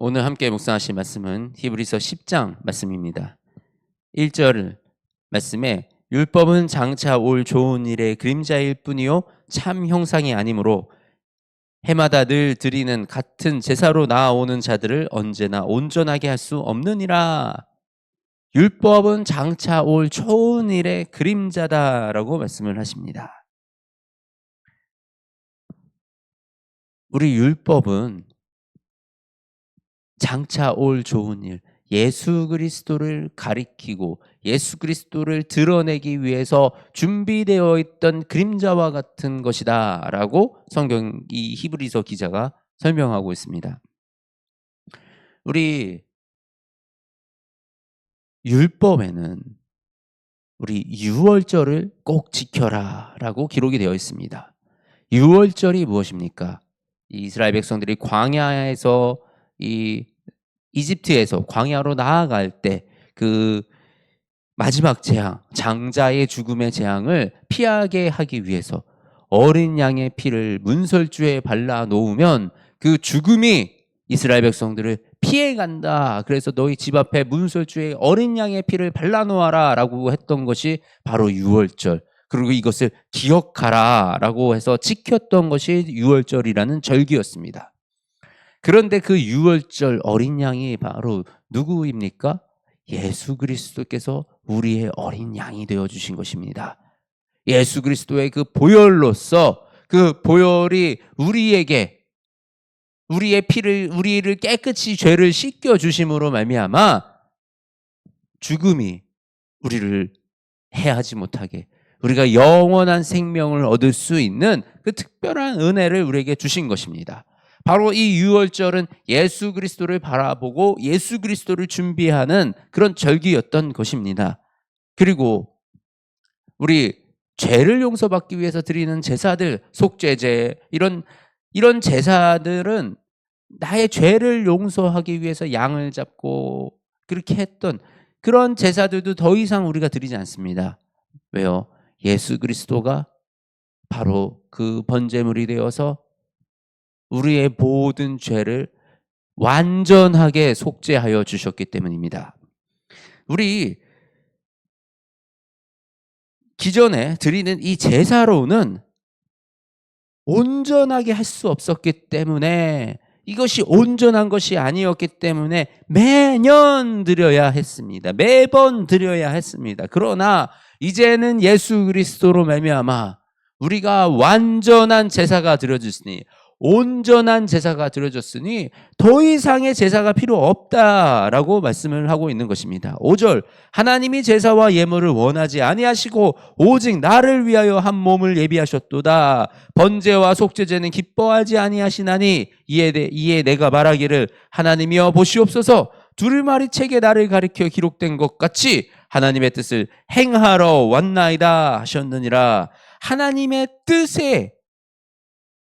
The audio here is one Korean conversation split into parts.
오늘 함께 묵상하실 말씀은 히브리서 10장 말씀입니다. 1절 말씀에 율법은 장차 올 좋은 일의 그림자일 뿐이요 참 형상이 아니므로 해마다 늘 드리는 같은 제사로 나아오는 자들을 언제나 온전하게 할 수 없느니라. 율법은 장차 올 좋은 일의 그림자다라고 말씀을 하십니다. 우리 율법은 장차 올 좋은 일, 예수 그리스도를 가리키고 예수 그리스도를 드러내기 위해서 준비되어 있던 그림자와 같은 것이다 라고 성경 이 히브리서 기자가 설명하고 있습니다. 우리 율법에는 우리 유월절을 꼭 지켜라 라고 기록이 되어 있습니다. 유월절이 무엇입니까? 이스라엘 백성들이 광야에서 이 이집트에서 광야로 나아갈 때 그 마지막 재앙, 장자의 죽음의 재앙을 피하게 하기 위해서 어린 양의 피를 문설주에 발라 놓으면 그 죽음이 이스라엘 백성들을 피해 간다. 그래서 너희 집 앞에 문설주에 어린 양의 피를 발라 놓아라라고 했던 것이 바로 유월절. 그리고 이것을 기억하라라고 해서 지켰던 것이 유월절이라는 절기였습니다. 그런데 그 유월절 어린 양이 바로 누구입니까? 예수 그리스도께서 우리의 어린 양이 되어 주신 것입니다. 예수 그리스도의 그 보혈로서 그 보혈이 우리에게 우리의 피를 우리를 깨끗이 죄를 씻겨 주심으로 말미암아 죽음이 우리를 해하지 못하게 우리가 영원한 생명을 얻을 수 있는 그 특별한 은혜를 우리에게 주신 것입니다. 바로 이 유월절은 예수 그리스도를 바라보고 예수 그리스도를 준비하는 그런 절기였던 것입니다. 그리고 우리 죄를 용서받기 위해서 드리는 제사들, 속죄제 이런 이런 제사들은 나의 죄를 용서하기 위해서 양을 잡고 그렇게 했던 그런 제사들도 더 이상 우리가 드리지 않습니다. 왜요? 예수 그리스도가 바로 그 번제물이 되어서 우리의 모든 죄를 완전하게 속죄하여 주셨기 때문입니다. 우리 기존에 드리는 이 제사로는 온전하게 할 수 없었기 때문에 이것이 온전한 것이 아니었기 때문에 매년 드려야 했습니다. 매번 드려야 했습니다. 그러나 이제는 예수 그리스도로 말미암아 우리가 완전한 제사가 드려졌으니 온전한 제사가 드려졌으니 더 이상의 제사가 필요 없다라고 말씀을 하고 있는 것입니다. 5절 하나님이 제사와 예물을 원하지 아니하시고 오직 나를 위하여 한 몸을 예비하셨도다. 번제와 속죄제는 기뻐하지 아니하시나니 이에, 내, 이에 내가 말하기를 하나님이여 보시옵소서 두루마리 책에 나를 가리켜 기록된 것 같이 하나님의 뜻을 행하러 왔나이다 하셨느니라. 하나님의 뜻에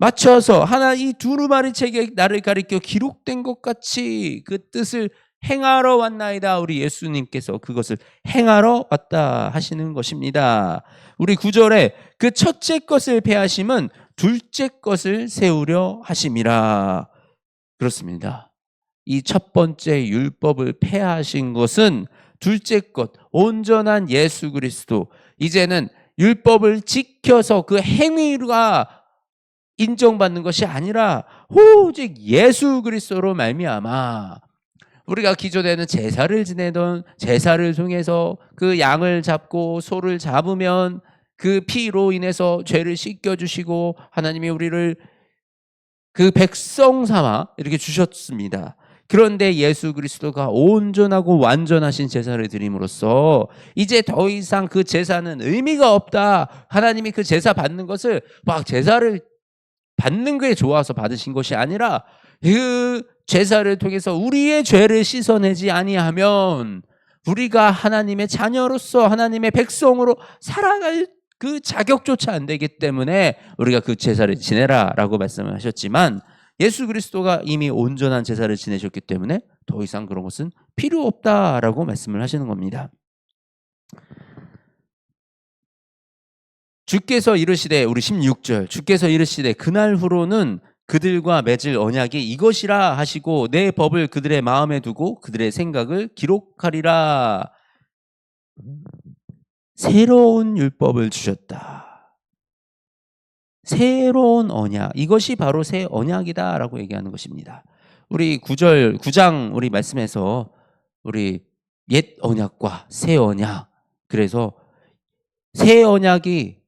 맞춰서 하나 이 두루마리 책에 나를 가리켜 기록된 것 같이 그 뜻을 행하러 왔나이다. 우리 예수님께서 그것을 행하러 왔다 하시는 것입니다. 우리 구절에 그 첫째 것을 패하심은 둘째 것을 세우려 하심이라. 그렇습니다. 이 첫 번째 율법을 패하신 것은 둘째 것, 온전한 예수 그리스도. 이제는 율법을 지켜서 그 행위가 인정받는 것이 아니라 오직 예수 그리스도로 말미암아 우리가 기존에는 제사를 지내던 제사를 통해서 그 양을 잡고 소를 잡으면 그 피로 인해서 죄를 씻겨 주시고 하나님이 우리를 그 백성 삼아 이렇게 주셨습니다. 그런데 예수 그리스도가 온전하고 완전하신 제사를 드림으로써 이제 더 이상 그 제사는 의미가 없다. 하나님이 그 제사 받는 것을 막 제사를 받는 게 좋아서 받으신 것이 아니라 그 제사를 통해서 우리의 죄를 씻어내지 아니하면 우리가 하나님의 자녀로서 하나님의 백성으로 살아갈 그 자격조차 안 되기 때문에 우리가 그 제사를 지내라라고 말씀을 하셨지만 예수 그리스도가 이미 온전한 제사를 지내셨기 때문에 더 이상 그런 것은 필요 없다라고 말씀을 하시는 겁니다. 주께서 이르시되 우리 16절 주께서 이르시되 그날 후로는 그들과 맺을 언약이 이것이라 하시고 내 법을 그들의 마음에 두고 그들의 생각을 기록하리라. 새로운 율법을 주셨다. 새로운 언약. 이것이 바로 새 언약이다라고 얘기하는 것입니다. 우리 구절 9장 우리 말씀에서 우리 옛 언약과 새 언약. 그래서 새 언약이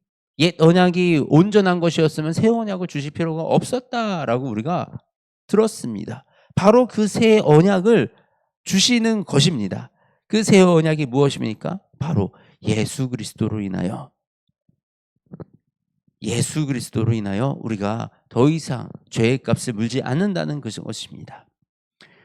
옛 언약이 온전한 것이었으면 새 언약을 주실 필요가 없었다라고 우리가 들었습니다. 바로 그 새 언약을 주시는 것입니다. 그 새 언약이 무엇입니까? 바로 예수 그리스도로 인하여 예수 그리스도로 인하여 우리가 더 이상 죄의 값을 물지 않는다는 것입니다.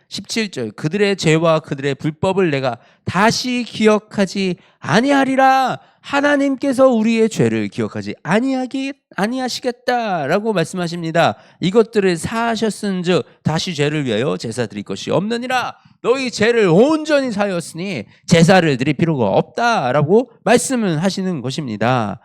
17절 그들의 죄와 그들의 불법을 내가 다시 기억하지 아니하리라 하나님께서 우리의 죄를 기억하지 아니하기 아니하시겠다라고 말씀하십니다. 이것들을 사하셨은즉 다시 죄를 위하여 제사 드릴 것이 없느니라 너희 죄를 온전히 사였으니 제사를 드릴 필요가 없다라고 말씀을 하시는 것입니다.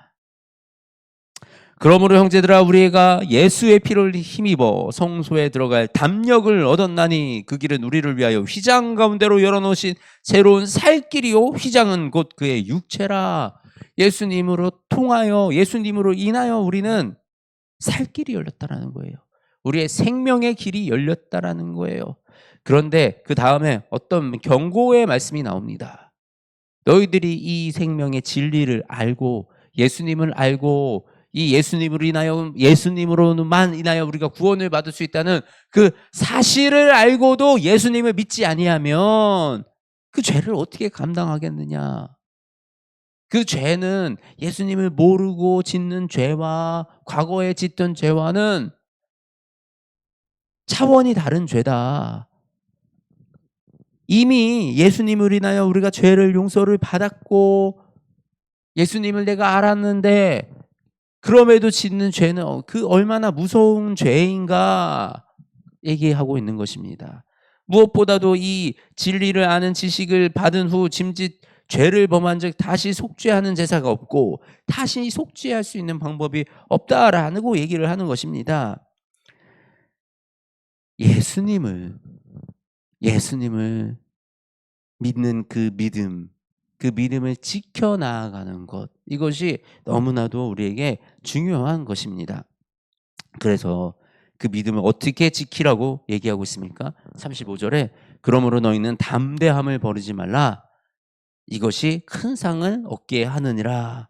그러므로 형제들아 우리가 예수의 피를 힘입어 성소에 들어갈 담력을 얻었나니 그 길은 우리를 위하여 휘장 가운데로 열어놓으신 새로운 살 길이요 휘장은 곧 그의 육체라 예수님으로 통하여 예수님으로 인하여 우리는 살 길이 열렸다라는 거예요. 우리의 생명의 길이 열렸다라는 거예요. 그런데 그 다음에 어떤 경고의 말씀이 나옵니다. 너희들이 이 생명의 진리를 알고 예수님을 알고 이 예수님으로 인하여 예수님으로만 인하여 우리가 구원을 받을 수 있다는 그 사실을 알고도 예수님을 믿지 아니하면 그 죄를 어떻게 감당하겠느냐? 그 죄는 예수님을 모르고 짓는 죄와 과거에 짓던 죄와는 차원이 다른 죄다. 이미 예수님을 인하여 우리가 죄를 용서를 받았고 예수님을 내가 알았는데 그럼에도 짓는 죄는 어, 그 얼마나 무서운 죄인가 얘기하고 있는 것입니다. 무엇보다도 이 진리를 아는 지식을 받은 후 짐짓 죄를 범한 즉 다시 속죄하는 제사가 없고 다시 속죄할 수 있는 방법이 없다라고 얘기를 하는 것입니다. 예수님을 예수님을 믿는 그 믿음 그 믿음을 지켜 나아가는 것 이것이 너무나도 우리에게 중요한 것입니다. 그래서 그 믿음을 어떻게 지키라고 얘기하고 있습니까? 35절에 그러므로 너희는 담대함을 버리지 말라 이것이 큰 상을 얻게 하느니라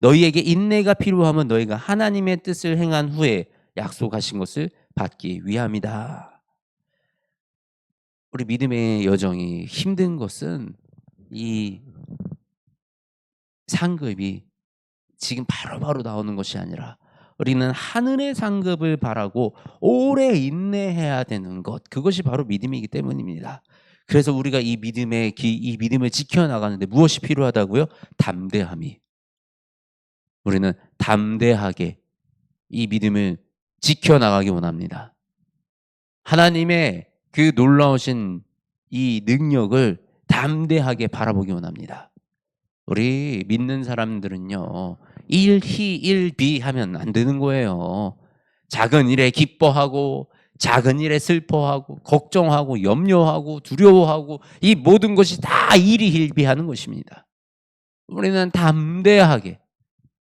너희에게 인내가 필요하면 너희가 하나님의 뜻을 행한 후에 약속하신 것을 받기 위함이다. 우리 믿음의 여정이 힘든 것은 이 상급이 지금 바로 바로 나오는 것이 아니라 우리는 하늘의 상급을 바라고 오래 인내해야 되는 것 그것이 바로 믿음이기 때문입니다. 그래서 우리가 이 믿음의 기, 이 믿음을 지켜나가는데 무엇이 필요하다고요? 담대함이. 우리는 담대하게 이 믿음을 지켜나가기 원합니다. 하나님의 그 놀라우신 이 능력을 담대하게 바라보기 원합니다. 우리 믿는 사람들은요, 일희 일비 하면 안 되는 거예요. 작은 일에 기뻐하고, 작은 일에 슬퍼하고, 걱정하고, 염려하고, 두려워하고, 이 모든 것이 다 일희일비 하는 것입니다. 우리는 담대하게,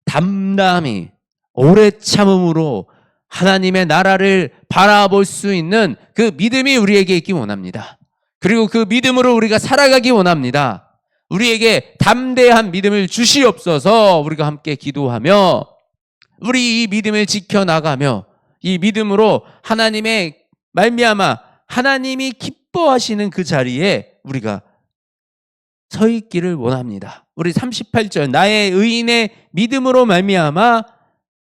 담담히, 오래 참음으로 하나님의 나라를 바라볼 수 있는 그 믿음이 우리에게 있기 원합니다. 그리고 그 믿음으로 우리가 살아가기 원합니다. 우리에게 담대한 믿음을 주시옵소서 우리가 함께 기도하며 우리 이 믿음을 지켜나가며 이 믿음으로 하나님의 말미암아 하나님이 기뻐하시는 그 자리에 우리가 서 있기를 원합니다. 우리 38절 나의 의인의 믿음으로 말미암아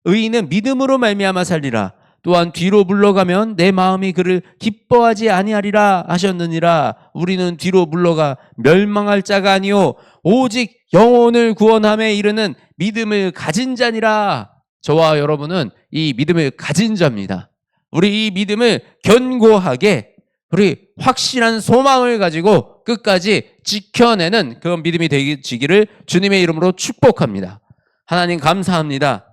의인은 믿음으로 말미암아 살리라. 또한 뒤로 물러가면 내 마음이 그를 기뻐하지 아니하리라 하셨느니라. 우리는 뒤로 물러가 멸망할 자가 아니요 오직 영혼을 구원함에 이르는 믿음을 가진 자니라. 저와 여러분은 이 믿음을 가진 자입니다. 우리 이 믿음을 견고하게 우리 확실한 소망을 가지고 끝까지 지켜내는 그런 믿음이 되기를 주님의 이름으로 축복합니다. 하나님 감사합니다.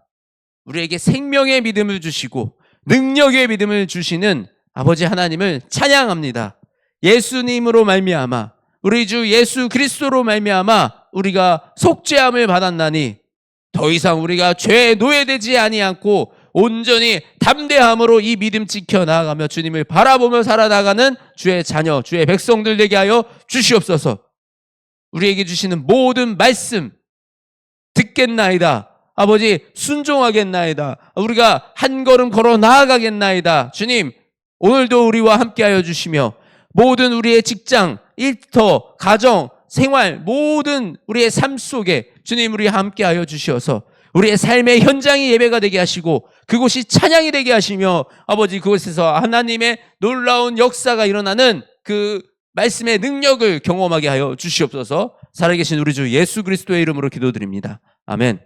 우리에게 생명의 믿음을 주시고 능력의 믿음을 주시는 아버지 하나님을 찬양합니다. 예수님으로 말미암아 우리 주 예수 그리스도로 말미암아 우리가 속죄함을 받았나니 더 이상 우리가 죄에 노예되지 아니않고 온전히 담대함으로 이 믿음 지켜 나아가며 주님을 바라보며 살아나가는 주의 자녀, 주의 백성들 되게 하여 주시옵소서. 우리에게 주시는 모든 말씀 듣겠나이다. 아버지 순종하겠나이다. 우리가 한 걸음 걸어 나아가겠나이다. 주님 오늘도 우리와 함께하여 주시며 모든 우리의 직장, 일터, 가정, 생활 모든 우리의 삶 속에 주님 우리 함께하여 주시어서 우리의 삶의 현장이 예배가 되게 하시고 그곳이 찬양이 되게 하시며 아버지 그곳에서 하나님의 놀라운 역사가 일어나는 그 말씀의 능력을 경험하게 하여 주시옵소서 살아계신 우리 주 예수 그리스도의 이름으로 기도드립니다. 아멘.